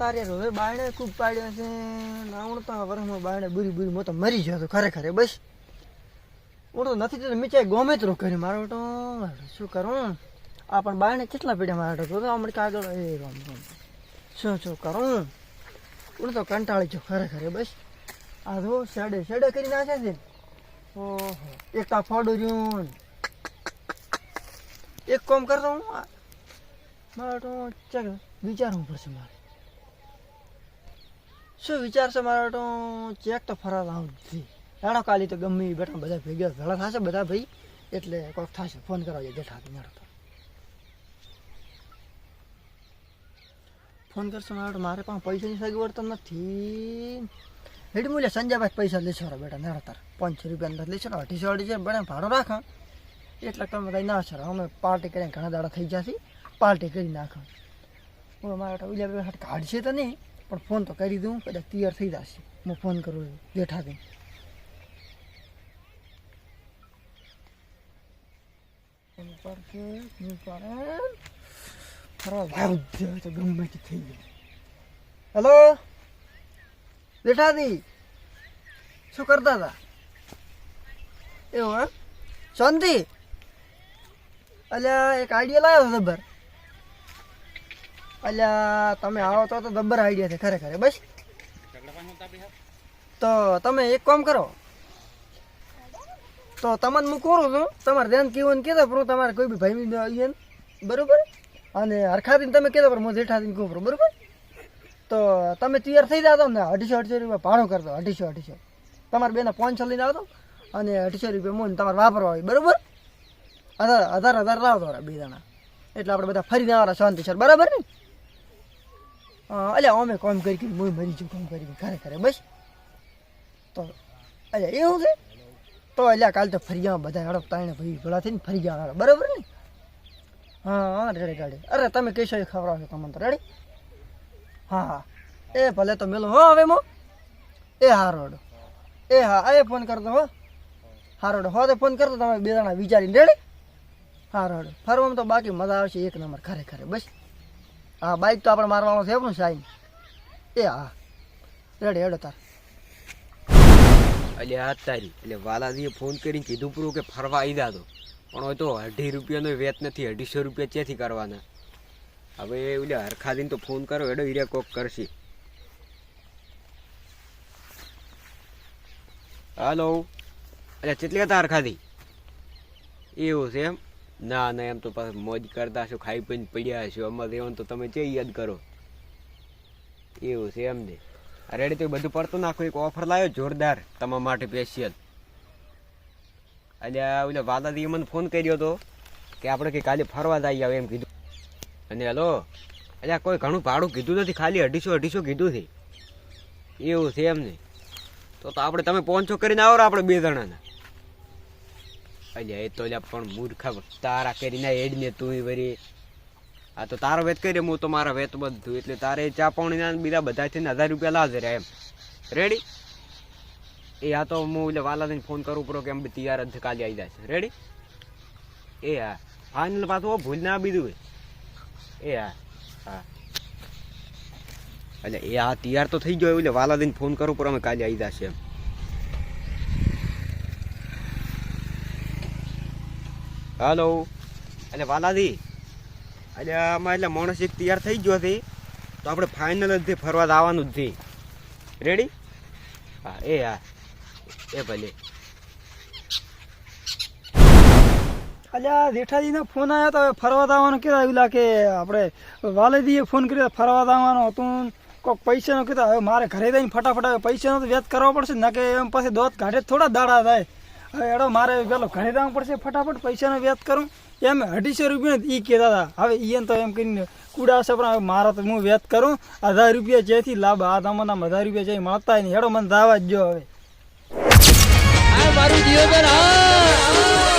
અરે હવે બાયણે ખૂબ પાડ્યો છે. નાવણ તો વરસમાં બાયણે બુરી બુરી મોતો મરી ગયો તો ખરેખર બસ. હું તો નથી તો મીચાઈ ગમે તો કરી મારો તો, શું કરું? આ પણ બાયણે કેટલા પીડ્યા મારા તો હમણાં કાગળ, એ રામ રામ. શું શું કરું? હું તો કંટાળી છું ખરેખર બસ. આ જો શેડે શેડે કરી નાખે છે. ઓહો, એક તો ફોડું રહ્યું. એક કોમ કરતો હું મારે તો ચાલ વિચારવું પડશે મારે. શું વિચારશે મારો તો? ચેક તો ફરવા આવું જ નથી હેડો કાલી તો ગમે ઈ બેઠા બધા ભેગા ભેળા થશે બધા ભાઈ. એટલે કોઈક થશે, ફોન કરાવજો જેઠા મેળો તો. ફોન કરશો મારો મારે પણ પૈસાની સગવડ તો નથી. હેડી મૂલ્ય સંજયભાઈ પૈસા લેશો બેટા, નેડો તાર. પાંચસો રૂપિયા અંદર લેશો ને અઢીસો અઢીસો બને ભાડો રાખો. એટલે તમે કઈ ના સર અમે પાર્ટી કરીને ઘણા દાડા થઈ જશે. પાર્ટી કરી નાખો. મારા હાટ કાઢશે તો નહીં. પણ ફોન તો કરી દઉં કદાચ તૈયાર થઈ જશે. હું ફોન કરું જેઠા દઉં ફોન કરશે, નહીં કરે. ફરવા ભાવ જ જાય તો ગમે તે થઈ જાય. હેલો? જેઠાદી શું કરતા હતા? એવું શાંતિ? અલ્યા એક આઈડિયા લાવ્યો જબ્બર અલ્યા તમે આવો તો તો જબ્બર આઈડિયા છે ખરેખર બસ. તો તમે એક કામ કરો. તો તમને હું કરું છું તમારે ધ્યાન કેવું કીધો પણ તમારે કોઈ બી ભાઈ આવીએ બરોબર? અને હરખાથી તમે કીધો પણ હું જેઠાથી કહું છું, બરોબર? તો તમે તૈયાર થઈ જાતો ને અઢીસો અઢીસો રૂપિયા ભાડું કરતો અઢીસો અઢીસો. તમારે બેના પાંચસો લઈને આવતો અને અઢીસો રૂપિયા મૂન તમારે વાપરવા હોય બરોબર? હજાર હજાર હજાર લાવતો બે જણા એટલે આપણે બધા ફરીને આવવાના શાંતિ સર બરાબર ને? અલ્યા, અમે કોમ કરી કરી હું મરી જઉં કોમ કરી ઘરે ખરેખર બસ. તો, અલ્યા, એવું છે? તો, અલ્યા, કાલ તો ફરી ગયા બધા હડપ તાણે ભાઈ ભેળા થઈને ફરી જવાના બરાબર ને? હા હા, રેડી ગાડી અરે, તમે કહેશો એ ખવડાવશો તમને તો, રેડી? હા હા એ ભલે તો મેલો, હો, હવે મો. એ હા રોડ એ હા એ ફોન કરતો, હો. હા રોડ હો, તો ફોન કરતો તમે બે જણા વિચારીને, રેડી? હા રોડ ફરવામાં તો બાકી મજા આવશે, એક નંબર ખરેખર બસ. હા, બાઈક તો આપણે મારવાનો છે પણ સાઈન એ હા. રેડી હેડો તાર. એટલે આ તારી. એટલે વાલાજીએ ફોન કરીને કીધું પૂરું કે ફરવા આવી દાદો પણ હોય તો અઢી રૂપિયાનો વેત નથી, અઢીસો રૂપિયા ક્યાંથી કરવાના? હવે એટલે હરખાદીને તો ફોન કરો એડો હીરા કોક કરશે. હાલો. એટલે કેટલી હતા હરખાદી એવું છે એમ? ના ના, એમ તો મોજ કરતા છો ખાઈ પીને પડ્યા છો અમારે રહેવાનું તો તમે ચે યાદ કરો. એવું છે એમ ને. રેડી તો બધું પડતું નાખો, એક ઓફર લાવ્યો જોરદાર, તમારા માટે સ્પેશિયલ અલ્યા ઓલા વાદાદીએ મને ફોન કર્યો હતો કે આપણે કે કાલે ફરવા જઈ આવે એમ કીધું. અને હલો, અલ્યા કોઈ ઘણું ભાડું કીધું નથી, ખાલી અઢીસો અઢીસો કીધું છે. એવું છે એમ ને. તો તો આપણે તમે પહોંચો કરીને આવો આપણે બે જણાના. અલ્યા એ તો અલ્યા પણ મૂર્ખા તારા કરીને એડને તું વરી. આ તો તારો વેત કરી હું તો મારા વેત બધું. એટલે તારે ચા પાણીના બીજા બધા થઈને હજાર રૂપિયા લાવજે રે એમ. રેડી એ આ તો હું એટલે વાલાને ફોન કરું પડો કે એમ તૈયાર જ કાલે આવી જશે રેડી એ હા ફાઇનલ પાછું હો, ભૂલ ના બીજું એ હા હા. એટલે એ આ તૈયાર તો થઈ ગયો એટલે વાલાદીને ફોન કરું પડો અમે કાલે આવી જશે એમ. હાલો. એટલે વાલાજી. એટલે આમાં એટલે માણસ એક તૈયાર થઈ ગયો છે. તો આપણે ફાઇનલ જ ફરવા જવાનું જ છે. રેડી હા, એ હા. એ ભલે. અલ્યા જેઠાજીના ફોન આવ્યા તો ફરવા જવાનું કીધા એવું કે આપણે વાલેદીએ ફોન કર્યો ફરવા જવાનું હતું. કોઈક પૈસાનો કીધા, હવે મારે ઘરે જઈને ફટાફટ આવે પૈસાનો તો વ્યાજ કરવા પડશે, ને કે એમ પાસે દોત કાઢે થોડા દાડા થાય. એડો મારે પેલો ઘરે જવું પડશે ફટાફટ, પૈસાનો વ્યાજ કરું. એમ અઢીસો રૂપિયા એ કહેતા હતા હવે ઈ તો એમ કરીને કુડાશે પણ હવે મારા તો હું વ્યાજ કરું. હજાર રૂપિયા જેથી લાભ, આ તમારા હજાર રૂપિયા જે મળતા નહીં. એડો મને દાવા જ જો હવે. મારું જીવન